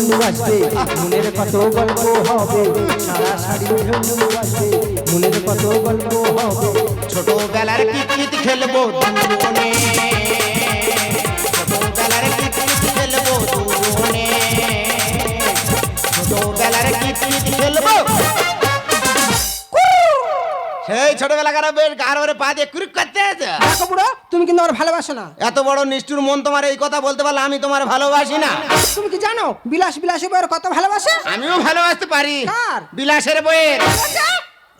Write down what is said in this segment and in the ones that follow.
ঝুমঝুম বাজবে। মনের কত গল্প হবে, সারা শাড়ি ঝুমঝুম বাজবে। মনের কত গল্প হবে, ছোটবেলার কিতকিত খেলব দুজনে ছোটবেলার কিতকিত খেলব দুজনে ছোটবেলার কিতকিত খেলব। সেই ছোটবেলাকার বেশ গাড়োরে পা দিয়ে কুরুক করতে আছে? দেখো বুড়ো তুমি কিন্তু আমার ভালোবাসো না। এত বড় নিষ্ঠুর মন তোমার এই কথা বলতে পারলে আমি তোমার ভালোবাসি না। তুমি কি জানো বিলাস বিলাসী বইয়ের কত ভালোবাসে? আমিও ভালোবাসতে পারি। কার? বিলাসের বইয়ের।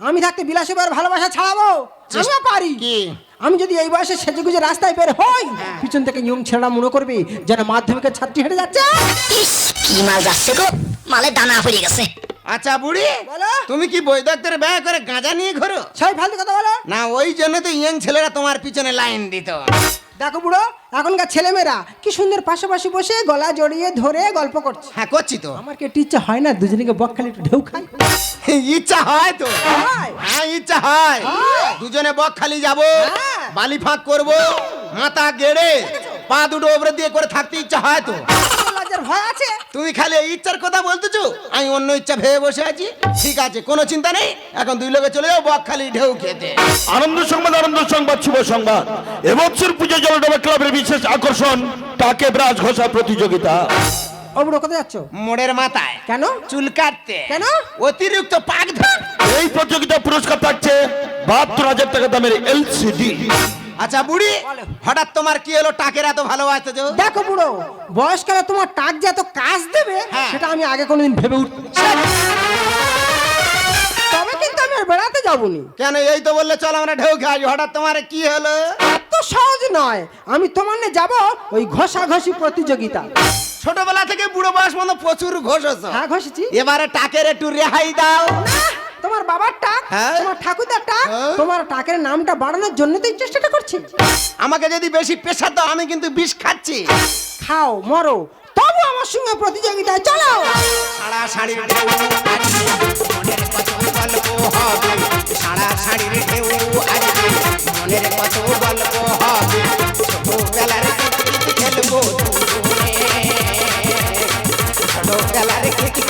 আমি থাকতে বিলাসী বইয়ের ভালোবাসা ছাড়াবো? আমিও পারি। কি? আমি যদি এই বয়সে সেজে গুজে রাস্তায় বের হই পিছন থেকে ইয়ং ছেলেরা মনে করবে যেন মাধ্যমিকের ছাত্রী হেঁটে যাচ্ছে। কি মাল যাচ্ছে গো। মালের দানা হয়ে গেছে। আচ্ছা বুড়ি বলো। তুমি কি বই দপ্তরে ব্যয় করে গাঁজা নিয়ে ঘোরো? সেই ফালতু কথা বলো। না ওই জন্য তো ইয়ং ছেলেরা তোমার পিছনে লাইন দিত। দেখো বুড়ো এখনকার ছেলেমেয়েরা কি সুন্দর পাশাপাশি বসে গলা জড়িয়ে ধরে গল্প করছে। হ্যাঁ করছি তো। আমার কি একটু ইচ্ছা হয় না দুজনকে বকখালি একটু ঢেউ খাই? ইচ্ছা হয় তো। হয়। হ্যাঁ ইচ্ছা হয়। হয়। দুজনে বক খালি যাব হ্যাঁ। বালি ফাঁক করব মাথা গেড়ে পা দুটো ওপরে দিয়ে করে থাকতে ইচ্ছা হয় তো। লজ্জার ভয় আছে? তুমি খালি এই ইচ্ছার কথা বলতেছো? আমি অন্য ইচ্ছা ভেবে বসে আছি। ঠিক আছে কোনো চিন্তা নেই। এখন দুই লোকে চলে যাও বক খালি ঢেউ খেতে। আনন্দ সংবাদ আনন্দ সংবাদ শুভ সংবাদ। এবছর পুজো জলডবা ক্লাবের বিশেষ আকর্ষণ টাকে ব্রাজ ঘষা প্রতিযোগিতা। কোথায় যাচ্ছ? মোড়ের মাথায়। কেন? চুল কাটতে। কেন? অতিরিক্ত পাক এই প্রতিযোগিতা পুরস্কার থাকছে বাহাত্তর হাজার টাকা দামের এলসিডি আচ্ছা বুড়ি হঠাৎ তোমার কি হলো? টাকের এত ভালোবাসতে যে দেখো বুড়ো বয়সকালে তোমার টাক যে এত কাজ দেবে হ্যাঁ। সেটা আমি আগে কোনোদিন ভেবে উঠ তবে কিন্তু আমি বেড়াতে যাবনি। কেন এই তো বললে চল আমরা ঢেউ খাই হঠাৎ তোমার কি হলো? এত সহজ নয়। আমি তোমার নিয়ে যাব ওই ঘষাঘষি প্রতিযোগিতা। ছোটবেলা থেকে বুড়ো বয়স মতো প্রচুর ঘষেছ। হ্যাঁ ঘষেছি। এবারে টাকের একটু রেহাই দাও। না, তোমার বাবার টাক হ্যাঁ। তোমার ঠাকুরদার টাক হ্যাঁ। তোমার টাকের নামটা বাড়ানোর জন্য তো এই চেষ্টাটা করছি। আমাকে যদি বেশি পেশা দাও আমি কিন্তু বিষ খাচ্ছি। খাও মরো তবু আমার সঙ্গে প্রতিযোগিতায় চলো। সারা শাড়ির ঢেউ আসবে, মনের কত গল্প হবে। সারা শাড়ির ঢেউ আসবে মনের কত গল্প হবে। ছোটবেলার কিতকিত খেলব দুজনে ছোটবেলার কিতকিত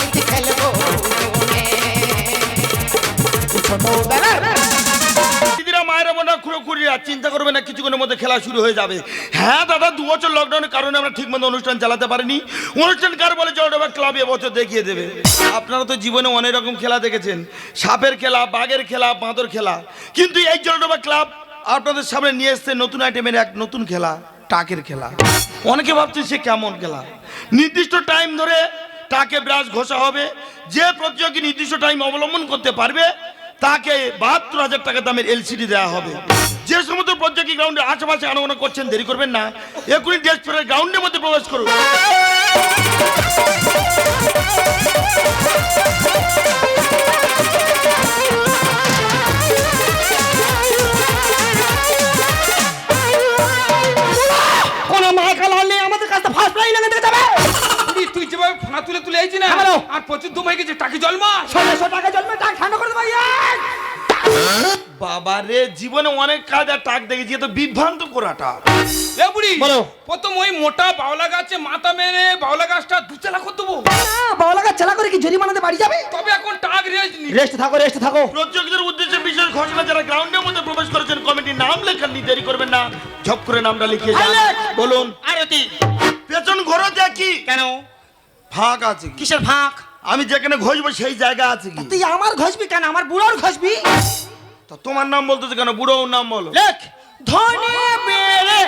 না কিছুক্ষণের মধ্যে খেলা শুরু হয়ে যাবে। হ্যাঁ দাদা, দু বছর লকডাউনের কারণে আমরা ঠিকমতো অনুষ্ঠান চালাতে পারিনি। অনুষ্ঠান কার বলে জলডবা ক্লাব এবছর দেখিয়ে দেবে? আপনারা তো জীবনে অনেক রকম খেলা দেখেছেন। সাপের খেলা, বাঘের খেলা, বাঁদর খেলা। কিন্তু এই জলডবা ক্লাব আপনাদের সামনে নিয়ে এসছে নতুন আইটেমের এক নতুন খেলা, টাকের খেলা। অনেকে ভাবছেন সে কেমন খেলা? নির্দিষ্ট টাইম ধরে টাকে ব্রাশ ঘষা হবে। যে প্রতিযোগী নির্দিষ্ট টাইম অবলম্বন করতে পারবে, তাকে বাহাত্তর হাজার টাকা দামের এলসিডি দেওয়া হবে। যে সমস্ত প্রতিযোগী গ্রাউন্ডে আশেপাশে আনাগোনা করছেন দেরি করবেন না। এখনই ডেস্ক ফেরার গ্রাউন্ডের মধ্যে প্রবেশ করুন। তুই তুই যেভাবে ফোনা তুলে তুলে আইছি না হ্যালো। আর প্রচুর দম হয়ে গেছে টাকি জল মা ষোলোশো টাকা জন্মে টাক ঠান্ডা করে দেবো বাবা রে জীবনে অনেক কাজ আর টাক দেখেছি এ তো বিভ্রান্ত করাটা এ বুড়ি বলো। প্রথম ওই মোটা বাউলা গাছে মাথা মেরে বাউলা গাছটা দু চালা করে দেবো। বাবা লাগা চেলা করে কি জরিমানাতে বাড়ি যাবে? তবে এখন টাক রেস্ট নি। রেস্ট থাকো রেস্ট থাকো। প্রতিযোগীদের উদ্দেশ্যে বিশেষ ঘোষণা যারা গ্রাউন্ডের মধ্যে প্রবেশ করেছেন কমিটির নাম লেখার নি দেরি করবেন না। ঝপ করে নামটা লিখিয়ে যান। আলেক! বলুন। আরতি। পেছন ঘোরো দেখি। কেন? ফাঁক আছে কি? কিসের ফাঁক? আমি যেখানে ঘষবো সেই জায়গা আছে কি? তুই আমার ঘষবি কেন? আমার বুড়োর ঘষবি? তা তোমার নাম বলতেছে কেন? বুড়োর নাম বলো। লেখ ধনে বেড়ে।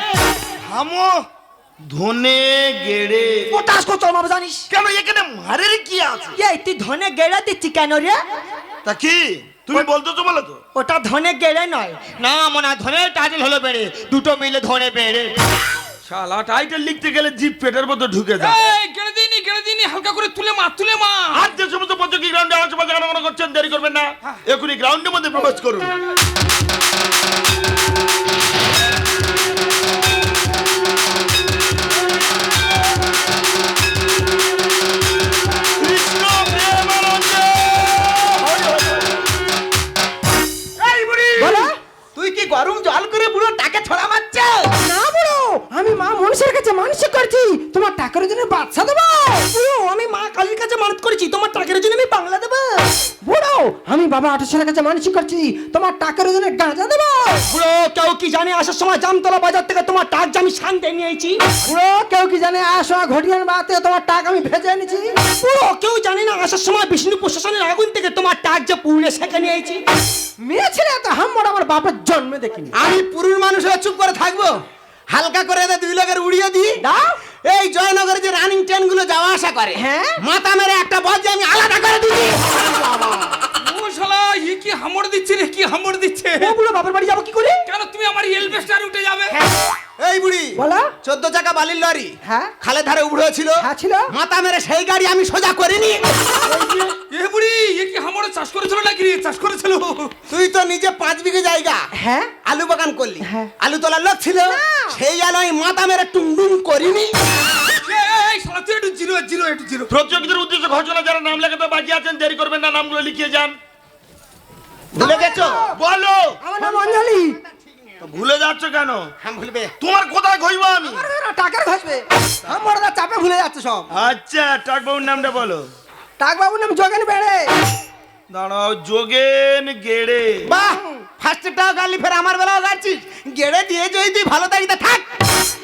থামো ধনে গেড়ে। পটাশ কো চল মারবো জানিস? কেন এখানে মারের কি আছে? এই তুই ধনে গেড়ে দিচ্ছি কেন রে? তা কি? তুমি বলতেছো বলো তো। ওটা ধনে গেড়ে নয়। না মনে হয় ধনের টাইটেল হলো বেড়ে। দুটো মিলে ধনে বেড়ে। শালা টাইটেল লিখতে গেলে জিপ পেটের মধ্যে ঢুকে যায়। এই কেড়ে দিনি কেড়ে দিনি হালকা করে তুলে মা তুলে মা আর যে সমস্ত পর্যটক গ্রাউন্ডে আশেপাশে আনাগোনা করছেন দেরি করবেন না। এখনই গ্রাউন্ডের মধ্যে প্রবেশ করুন। বুড়ো আমি মা মনুষ্যের কাছে মানসিক করছি। তোমার টাকার জন্য বুড়ো আমি বাংলা দেবো। বুড়ো আমি বাবা আঠাশের কাছে মানসিক করছি। তোমার টাকার জন্য গাঁজা দেবো। পুরো কেউ কি জানে আসার সময় জামতলা বাজার থেকে তোমার টাক আমি শান্তি নিয়েছি? বুড়ো কেউ কি জানে আসো ঘটিয়ান বাতে তোমার টাকা আমি ভেজে এনেছি? পুরো কেউ জানে না আসার সময় বিষ্ণু প্রশাসনের আগুন থেকে তোমার টাক যে পুড়ে সেঁকে নিয়েছি? মেয়ে ছেলে এত হাম্মড় আমার বাপের জন্মে দেখিনি। আমি পুরুষ মানুষ হয়ে চুপ করে থাকব। হালকা করে দুই লোকের উড়িয়ে দিই। দাও। এই জয়নগরে যে রানিং ট্রেনগুলো যাওয়া আসা করে হ্যাঁ? মাথা মেরে একটা বল যে আমি আলাদা করে দিই। ও শালা ই কি হামড় দিচ্ছে রে কি হামড় দিচ্ছে? ওগুলো বাপের বাড়ি যাব কি করে? কেন তুমি আমার এলবেস্টার উঠে যাবে? এই বুড়ি বলো। চোদ্দ চাকা বালির লরি হ্যাঁ। খালে ধারে উড়েছিল হ্যাঁ, ছিল। মাথা মেরে সেই গাড়ি আমি সোজা করিনি। বুড়ি এ কি হামড়ে চাষ করেছিল নাকি চাষ করেছিল। তুই তো নিজে পাঁচ বিঘে জায়গা। হ্যাঁ। আলু বাগান করলি। হ্যাঁ। আলু তোলার লোক ছিল। সেই আলো আমি মাথা মেরে টুমডুম করিনি। প্রতিযোগীদের উদ্দেশ্যে ঘোষণা যারা নাম লেখাতে বাকি আছেন দেরি করবেন না নামগুলো লিখিয়ে যান। ভুলে গেছো? বলো। আমার নাম অঞ্জলি। ভুলে যাচ্ছ কেন? হ্যাঁ ভুলবে। তোমার কোথায় ঘইবো আমি? টাকার ঘষবে। হাম্মড় চাপে ভুলে যাচ্ছে সব। আচ্ছা টাকবাবুর নামটা বলো। টাক বাবুর নাম জগেন বেড়ে। দাঁড়াও যোগেন গেড়ে। বাহ ফার্স্টটাও গালি ফের আমার বেলাও গাচ্ছিস। গেড়ে দিয়ে যদি তুই ভালো থাকিস তা থাক।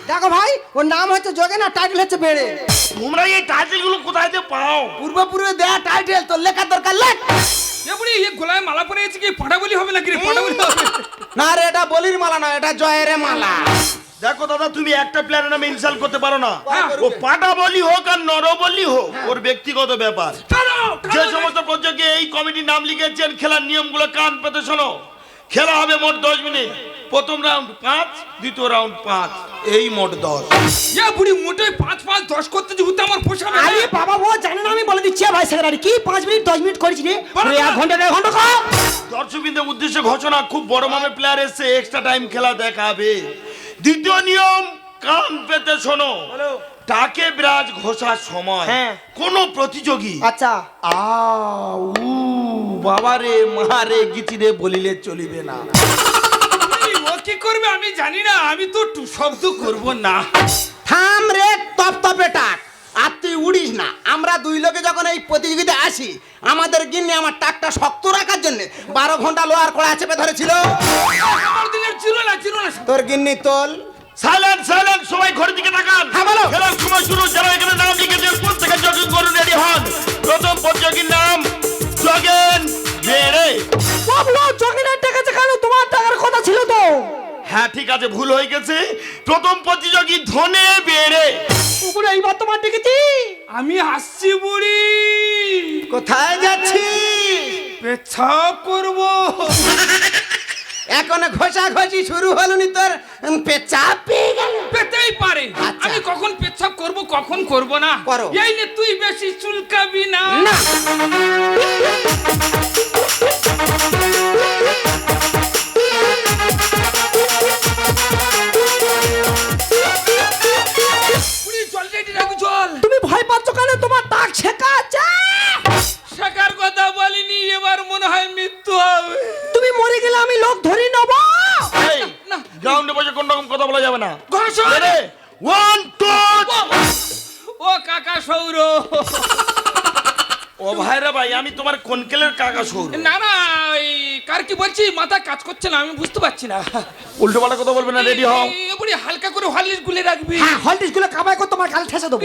দেখো ভাই ওর নাম হচ্ছে জগেন আর টাইটেল হচ্ছে বেড়ে। তোমরা এই টাইটেলগুলো কোথায় যে পাও? পূর্বপুরে দেয়া টাইটেল তোর লেখার দরকার লেখ। এ বুড়ি এ গলায় মালা পরে আছে কি? পাটা বলি হবে নাকি রে? পাটা বলি হবে। না রে এটা বলির মালা নয় এটা জয়ের মালা। দেখো দাদা তুমি একটা প্লেয়ারের নামে ইনসাল্ট করতে পারো না। হ্যাঁ। ও পাটা বলি হোক আর নর বলি হোক ওর ব্যক্তিগত ব্যাপার। যে সমস্ত প্রযোজকে এই কমিটির নাম লিখেছেন খেলার নিয়মগুলো কান পেতে শোনো। খেলা হবে মোট দশ মিনিট। প্রথম রাউন্ড পাঁচ দ্বিতীয় রাউন্ড পাঁচ। এই মোট দশ। এ বুড়ি মোটে পাঁচ পাঁচ দশ করতে যে হুতে আমার পোষাবে না। আরে বাবা ও জানে না আমি বলে দিচ্ছি। ভাই সেক্রেটারি কি পাঁচ মিনিট দশ মিনিট করেছি রে? এক ঘণ্টা দেড় ঘণ্টা দর্শকবৃন্দের উদ্দেশ্যে ঘোষণা খুব বড় মামে প্লেয়ার এসছে এক্সট্রা টাইম খেলা দেখাবে। দ্বিতীয় নিয়ম কান পেতে শোনো। টাকে বিরাজ ঘোষার সময়। হ্যাঁ। কোন প্রতিযোগী। আচ্ছা। আ উ বাবারে মারে গিচিরে বলিলে চলিবে না। ও কি করবে আমি জানি না আমি তো টু শব্দ করব না। থাম রে তপ তপে টাক। আর তুই উড়িস না। আমরা দুই লোকে যখন এই প্রতিযোগিতা আসি আমাদের গিন্নি আমার টাকটা শক্ত রাখার জন্য বারো ঘণ্টা লোহার কড়া চেপে ধরেছিল। জিরো না না তোর গিন্নি তোল। সাইলেন্ট সাইলেন্ট সবাই ঘরের দিকে তাকান। হ্যাঁ, বলো। খেলার সময় শুরু যারা এখানে নাম লিখেছেন থেকে জগিং করুন রেডি হন। প্রথম প্রতিযোগীর নাম জগেন বেড়ে বাবলো জগিনের টাকা কেন তোমার টাকার কথা ছিল তো। হ্যাঁ ঠিক আছে ভুল হয়ে গেছে। প্রথম প্রতিযোগী ধনে বেড়ে। উপরে এইবার তোমার ডেকেছি আমি আসছি বুড়ি। কোথায় যাচ্ছি পেছাব করব। এখন ঘষা ঘষি শুরু হলো নি তোর? পেচাপ পেয়ে গেল। পেতেই পারে। আচ্ছা। আমি কখন পেছাব করব কখন করব না? করো। এই নে তুই বেশি চুলকাবি না। না। তুমি ভয় পাচ্ছ কেন? তোমার টাক শেখা আছে। মনে হয় মৃত্যু হবে। তুমি মরে গেলে আমি লোক ধরে নেব। গ্রাউন্ডে বসে কোন রকম কথা বলা যাবে না। ঘোষণ ওয়ান টু ও কাকা সৌর। ও ভাইরা ভাই আমি তোমার কোনকেলের কাকা সৌর? না না এই কার কি বলছি? মাথা কাজ করছে না আমি বুঝতে পারছি না। উল্টো পাল্টা কথা বলবে না রেডি হও। এই, বুড়ি হালকা করে হরলিক্স গুলে রাখবি। হ্যাঁ হলটিসগুলো কামাই করে তোমার গাল ঠেসে দেবো।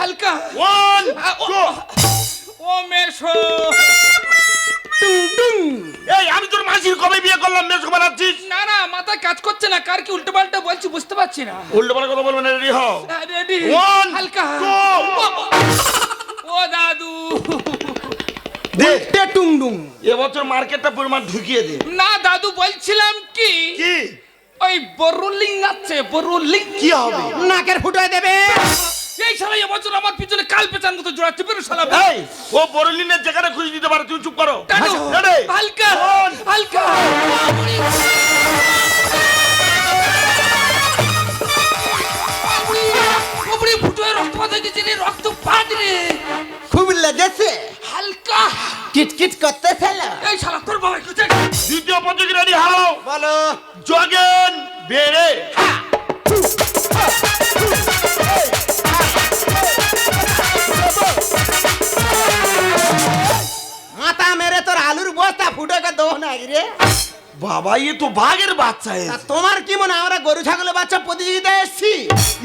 হালকা। ওয়ান ও মেশো। এই আমি তোর মাসির কবে বিয়ে করলাম মেস বানাচ্ছিস? না না মাথা কাজ করছে না কার কি উল্টো পাল্টা বলছি বুঝতে পারছি না। উল্টো পাল্টা কথা বলবে না রেডি হও। রেডি। হালকা। two. ও দাদু। দে। টে টুমডুম এবছর মার্কেটটা পরিমাণ ঢুকিয়ে দে। না দাদু বলছিলাম কি? কি? ওই বরুলিং আছে বরুলিং। কি হবে? নাকের ফুটোয় দেবে। এই শালা এবছর আমার পিছনে কাল পেছান মতো জোড়াচ্ছে বেরো শালা। এই ও বরলিনের যেখানে খুশি দিতে পারে তুমি চুপ করো। হালকা. হালকা। হয়ে গেছে রে খুব লেগেছে। হালকা। কিটকিট করতেছে না এই শালা তোর বাবা একটু দেখ দ্বিতীয় প্রতিযোগী রেডি হও বলো। জগেন বেড়ে। দেবো বাবা এ তো বাঘের বাচ্চা। তা তোমার কি মনে হয় আমরা গরু ছাগলের বাচ্চা প্রতিযোগিতায় এসছি?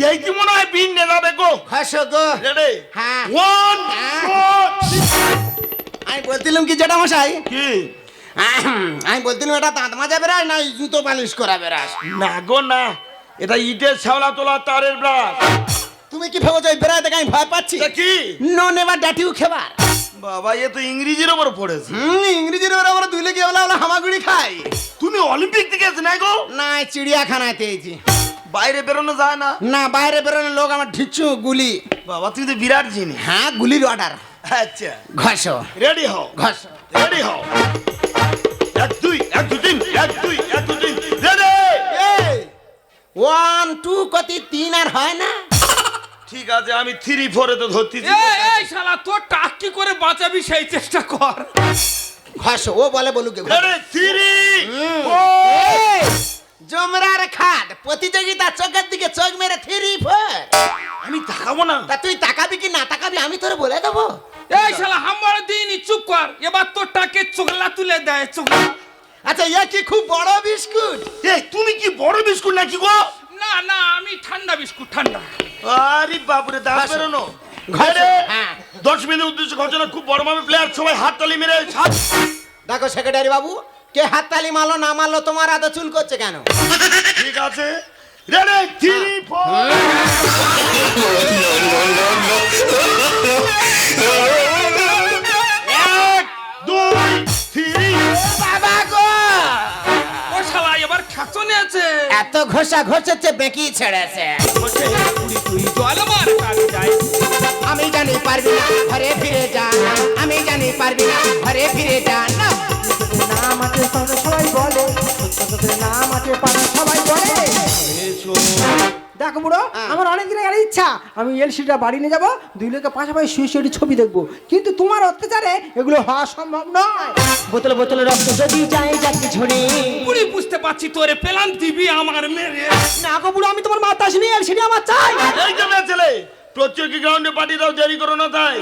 এই কি মনে হয় বিন নে যাবে গো? হাসো গো। রেডি? হ্যাঁ। ওয়ান হ্যাঁ। আমি বলছিলাম কি যেটা মশাই কি আমি বলছিলাম এটা দাঁত মাজা বেড়াস না জুতো পালিশ করা বেড়াস? না গো না। এটা ইটের শ্যাওলা তোলা তারের ব্রাশ। তুমি কি ভেবেছো এই দেখে আমি ভয় পাচ্ছি? কি? নো নেবার ডাটিও খেবার। বাবা এ তো ইংরেজির ওপর পড়েছে। হুম ইংরেজির ওরা আমরা দুইলে কি বলা হামাগুড়ি খাই তুমি অলিম্পিক থেকে এসে নাই গো? না চিড়িয়াখানায় পেয়েছি। বাইরে বেরোনো যায় না? না বাইরে বেরোনো লোক আমার ঢিচ্ছু গুলি। বাবা তুমি তো বিরাট জিনিস। হ্যাঁ গুলির অর্ডার আচ্ছা। ঘষো। রেডি হও। ঘষো। রেডি হও। এক দুই এক দুই তিন এক দুই এক দুই তিন। রেডি ওয়ান টু কতি তিন আর হয় না? ঠিক আছে আমি থ্রি ফোরে তো ধরতেছি। এই শালা তোর টাক কি করে বাঁচাবি সেই চেষ্টা কর। ঘষো ও বলে বলুক থ্রি! জমরার খাট প্রতিযোগিতা চোখের দিকে চোখ মেরে থ্রি ফোর। আমি তাকাবো না। তা তুই তাকাবি কি না তাকাবি আমি তোরে বলে দেবো। এই শালা হাম্বার দিনই চুপ কর। এবার তোর টাকে চোখলা তুলে দেয় চোখলা। আচ্ছা এ কি খুব বড় বিস্কুট? এই তুমি কি বড় বিস্কুট নাকি গো? না না আমি ঠান্ডা বিস্কুট ঠান্ডা আরে বাপরে দাঁত বেরোনো ঘরে হ্যাঁ। দশ মিনিট উদ্দেশ্য ঘটনা খুব বড় ভাবে প্লেয়ার সবাই হাত তালি মেরে দেখো সেক্রেটারি বাবু কে হাততালি মারলো না মারলো তোমার এত চুল করছে কেন ঠিক আছে রেডি থ্রি ফোর আছে। এত ঘষা ঘষেছে বেঁকি ছেড়েছে। আমি জানি পারবি না ঘরে ফিরে যা। আমি জানি পারবি না ঘরে ফিরে যা। না। নাম আছে সবাই বলে। নাম আছে সবাই বলে। দেখো বুড়ো হ্যাঁ। আমার অনেক দিনের গেলে ইচ্ছা। আমি এলসিটা বাড়ি নিয়ে যাব দুই লোকে পাশাপাশি শুয়ে শুয়ে ছবি দেখব। কিন্তু তোমার অত্যাচারে এগুলো হওয়া সম্ভব নয়। বোতলে বোতলে রক্ত যদি যায় যাকে ঝরে পুরি বুঝতে পারছি তোরে পেলাম দিবি আমার মেরে। না গো বুড়ো আমি তোমার মাথা আসিনি এলসিডি আমার চাই। এই যে মেয়ে ছেলে প্রত্যেক গ্রাউন্ডে পাঠিয়ে দাও দেরি করো না তাই।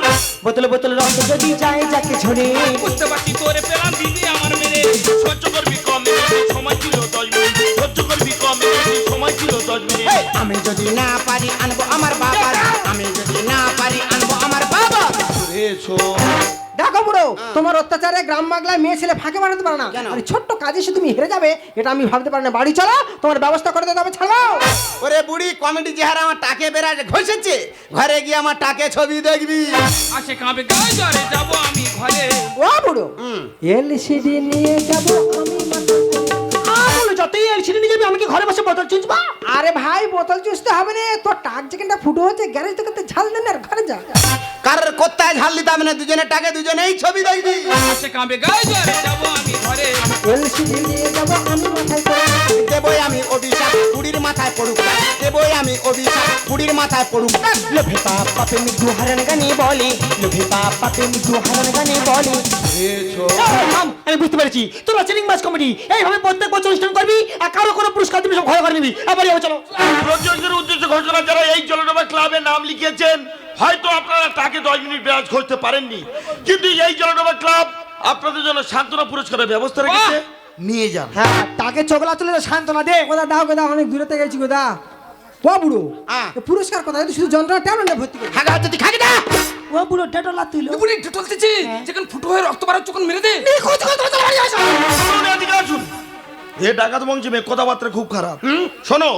বোতলে বোতলে রক্ত যদি যায় যাকে ঝরে বুঝতে পারছি তোরে পেলাম দিবি আমার মেরে। সহ্য করবি কম সময় ছিল আমি যদি না পারি আনব আমার বাবার আমি যদি না পারি আনব আমার বাবা। দেখো বুড়ো তোমার অত্যাচারে গ্রাম বাংলায় মেয়ে ছেলে ফাঁকে বানাতে পারে না? আর ছোট্ট কাজে সে তুমি হেরে যাবে এটা আমি ভাবতে পারি না। বাড়ি চলো তোমার ব্যবস্থা করে দেবে ছাড়ো। ওরে বুড়ি কমেডি চেহারা আমার টাকে বেড়াতে ঘষেছে। ঘরে গিয়ে আমার টাকে ছবি দেখবি। আসে কাঁপে গায়ে যাব আমি ঘরে। ও বুড়ো এলসিডি নিয়ে যাব আমি যতই এলসিডি নিয়ে যাবি আমি কি ঘরে বসে বোতল চুষবো আরে ভাই বোতল চুষতে হবে না। তোর টাক যেখানটা ফুটো হচ্ছে গ্যারেজ থেকে ঝাল দেন আর ঘরে যা। কারোর কোথায় ঝাল দিতে হবে না? দুজনে টাকে দুজনেই ছবি দেখবি। কাঁপে গায়ে যাব আমি ঘরে। এলসিডি নিয়ে যাব আমি মাথায় করে। দেবই আমি অভিশাপ বুড়ির মাথায় পড়ুক। দেবই আমি অভিশাপ বুড়ির মাথায় পড়ুক লোভে পাপ পাপে মৃত্যু হারান গানে বলে। লোভে পাপ পাপে মৃত্যু হারান গানে বলে। আমি বুঝতে পেরেছি। তোরা চিলিং মাছ কমেডি এইভাবে প্রত্যেক বছর অনুষ্ঠান করবি আর কারও কোনো পুরস্কার দিবি সব ঘরে করে নিবি। আবার চলো। প্রযোজকের উদ্দেশ্য ঘোষণা যারা এই জলডোবা ক্লাবে নাম লিখিয়েছেন হয়তো আপনারা তাকে দশ মিনিট ব্যাজ করতে পারেননি। কিন্তু এই জলডোবা ক্লাব আপনাদের জন্য সান্ত্বনা পুরস্কারের ব্যবস্থা রেখেছে। নিয়ে যান হ্যাঁ তাকে চোখলা তুলে তো সান্ত্বনা দে। কোথা দাও কোথা অনেক দূরেতে গেছি কোথা ও বুড়ো হ্যাঁ। পুরস্কার তুই শুধু যন্ত্রণা টেনো না ভর্তি করে খাগা হচ্ছে তুই খাগি না। ও বুড়ো ডেটোলা তুইলো বুড়ি টলতেছি যেখানে ফুটো হয়ে রক্ত বাড়ার চোখ মেরে দে। শুনুন, এদিকে আসুন। এ ডাকাত বংশী মেয়ে কথাবার্তা খুব খারাপ। শোনো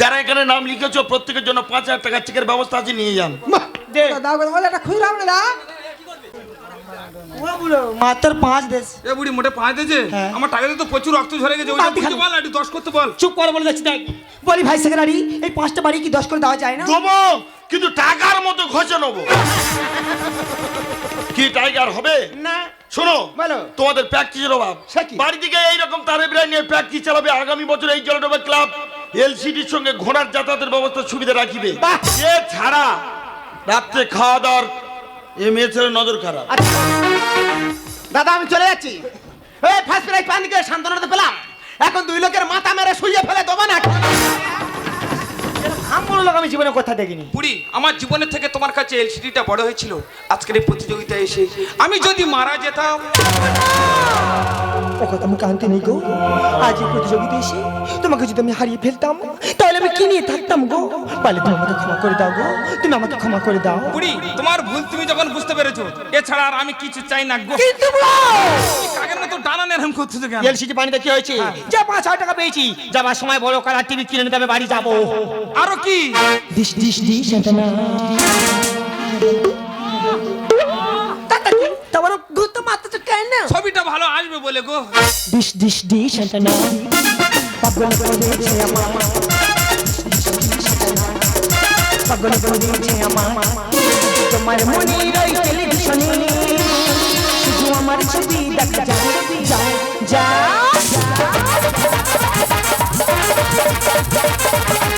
যারা এখানে নাম লিখেছো প্রত্যেকের জন্য পাঁচ হাজার টাকার চেকের ব্যবস্থা আছে নিয়ে যান। কোথা দাও কোথা ওটা একটা হবে না দা। মাত্র পাঁচ দেশ। এ বুড়ি মোটে পাঁচ দিয়েছে হ্যাঁ। আমার টাকাতে তো প্রচুর রক্ত ঝরে গেছে বুঝতে বল একটু দশ করতে বল। চুপ করে বলে যাচ্ছি দেখ। বলি ভাই সেক্রেটারি এই পাঁচটা বাড়ি কি দশ করে দেওয়া যায় না? দেবো কিন্তু টাকার মতো ঘষে নেব। কি টাইগার হবে? না। শোনো বলো। তোমাদের প্র্যাকটিসের অভাব। সে বাড়ি থেকে এইরকম তারে বিরাই নিয়ে প্র্যাকটিস চালাবে আগামী বছর এই জলডোবা ক্লাব এলসিডির সঙ্গে ঘোড়ার যাতায়াতের ব্যবস্থা সুবিধা রাখিবে। এ ছাড়া রাত্রে খাওয়া দাওয়ার এ মেয়ে ছেলে নজর খারাপ আচ্ছা। দাদা, আমি চলে যাচ্ছি। এই ফার্স্ট প্রাইজ পানি করে সান্ত্বনাতে পেলাম। এখন দুই লোকের মাথা মেরে শুয়ে ফেলে দেবো না লোক আমি জীবনে কথা দেখিনি। বুড়ি আমার জীবনের থেকে তোমার কাছে এলসিডিটা বড় হয়েছিল। আজকের এই প্রতিযোগিতায় এসে আমি যদি মারা যেতাম। ও কথা মুখে আনতে নেই গো। আজ এই প্রতিযোগিতা এসে তোমাকে যদি আমি হারিয়ে ফেলতাম তাহলে আমি কি নিয়ে থাকতাম গো? পারলে তুমি আমাকে ক্ষমা করে দাও গো। তুমি আমাকে ক্ষমা করে দাও। বুড়ি তোমার ভুল তুমি যখন বুঝতে পেরেছ এছাড়া আর আমি কিছু চাই না গো। কিন্তু কাকের মতো ডানা নেরম করতেছো কেন এলসিডি পানিতে কি হয়েছে? যা পাঁচ হাজার টাকা পেয়েছি। যাবার সময় বড় কালার টিভি কিনে নিতে আমি বাড়ি যাব। আরও কি? দিস দিস দিস না তারপর গুরুত্ব মাত্রা কেন? ছবিটা ভালো আসবে বলে গো। দিস দিস দিস না পাগল করে দিয়েছে আমার পাগল করে দিয়েছে আমার তোমার মনে রই টেলিভিশনে। শুধু আমার ছবি দেখা যায়। যা যা